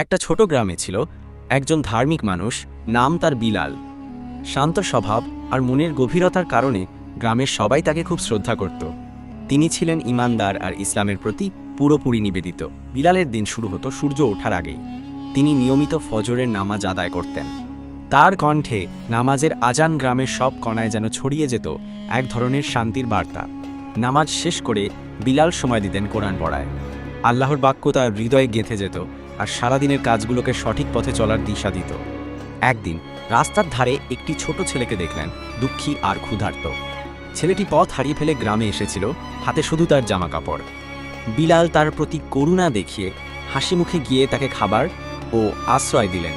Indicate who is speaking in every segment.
Speaker 1: একটা ছোট গ্রামে ছিল একজন ধার্মিক মানুষ, নাম তার বিলাল। শান্ত স্বভাব আর মনের গভীরতার কারণে গ্রামের সবাই তাকে খুব শ্রদ্ধা করত। তিনি ছিলেন ইমানদার আর ইসলামের প্রতি পুরোপুরি নিবেদিত। বিলালের দিন শুরু হতো সূর্য ওঠার আগেই। তিনি নিয়মিত ফজরের নামাজ আদায় করতেন। তার কণ্ঠে নামাজের আজান গ্রামের সব কণায় যেন ছড়িয়ে যেত এক ধরনের শান্তির বার্তা। নামাজ শেষ করে বিলাল সময় দিতেন কোরআন পড়ায়। আল্লাহর বাক্য তার হৃদয়ে গেঁথে যেত আর সারাদিনের কাজগুলোকে সঠিক পথে চলার দিশা দিত। একদিন রাস্তার ধারে একটি ছোট ছেলেকে দেখলেন, দুঃখী আর ক্ষুধার্ত। ছেলেটি পথ হারিয়ে ফেলে গ্রামে এসেছিল, হাতে শুধু তার জামা কাপড় বিলাল তার প্রতি করুণা দেখিয়ে হাসি মুখে গিয়ে তাকে খাবার ও আশ্রয় দিলেন।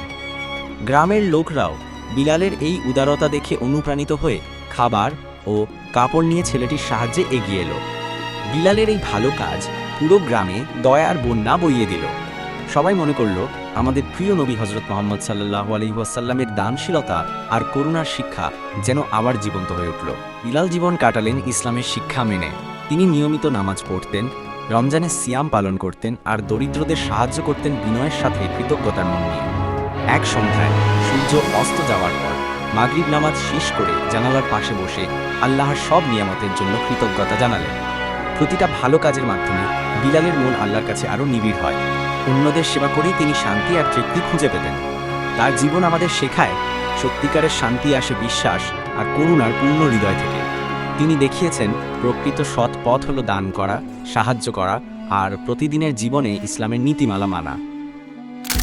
Speaker 1: গ্রামের লোকরাও বিলালের এই উদারতা দেখে অনুপ্রাণিত হয়ে খাবার ও কাপড় নিয়ে ছেলেটির সাহায্যে এগিয়ে এলো। বিলালের এই ভালো কাজ পুরো গ্রামে দয়ার বন্যা বইয়ে দিল। সবাই মনে করল, আমাদের প্রিয় নবী হজরত মোহাম্মদ সাল্লাহ আলহিহাসাল্লামের দানশীলতা আর করুণার শিক্ষা যেন আবার জীবন্ত হয়ে উঠল। বিলাল জীবন কাটালেন ইসলামের শিক্ষা মেনে। তিনি নিয়মিত নামাজ পড়তেন, রমজানে সিয়াম পালন করতেন আর দরিদ্রদের সাহায্য করতেন বিনয়ের সাথে কৃতজ্ঞতার মন নিয়ে। এক সন্ধ্যায় সূর্য অস্ত যাওয়ার পর মাগরিব নামাজ শেষ করে জানালার পাশে বসে আল্লাহর সব নিয়ামতের জন্য কৃতজ্ঞতা জানালেন। প্রতিটা ভালো কাজের মাধ্যমে বিলালের মন আল্লাহর কাছে আরও নিবিড় হয়। অন্যদের সেবা করেই তিনি শান্তি আর তৃপ্তি খুঁজে পেতেন। তার জীবন আমাদের শেখায়, সত্যিকারের শান্তি আসে বিশ্বাস আর করুণার পূর্ণ হৃদয় থেকে। তিনি দেখিয়েছেন, প্রকৃত সৎ পথ হলো দান করা, সাহায্য করা আর প্রতিদিনের জীবনে ইসলামের নীতিমালা মানা।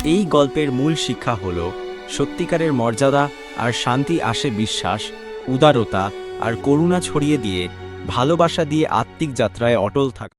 Speaker 1: এই গল্পের মূল শিক্ষা হল, সত্যিকারের মর্যাদা আর শান্তি আসে বিশ্বাস, উদারতা আর করুণা ছড়িয়ে দিয়ে, ভালোবাসা দিয়ে আত্মিক যাত্রায় অটল থাক।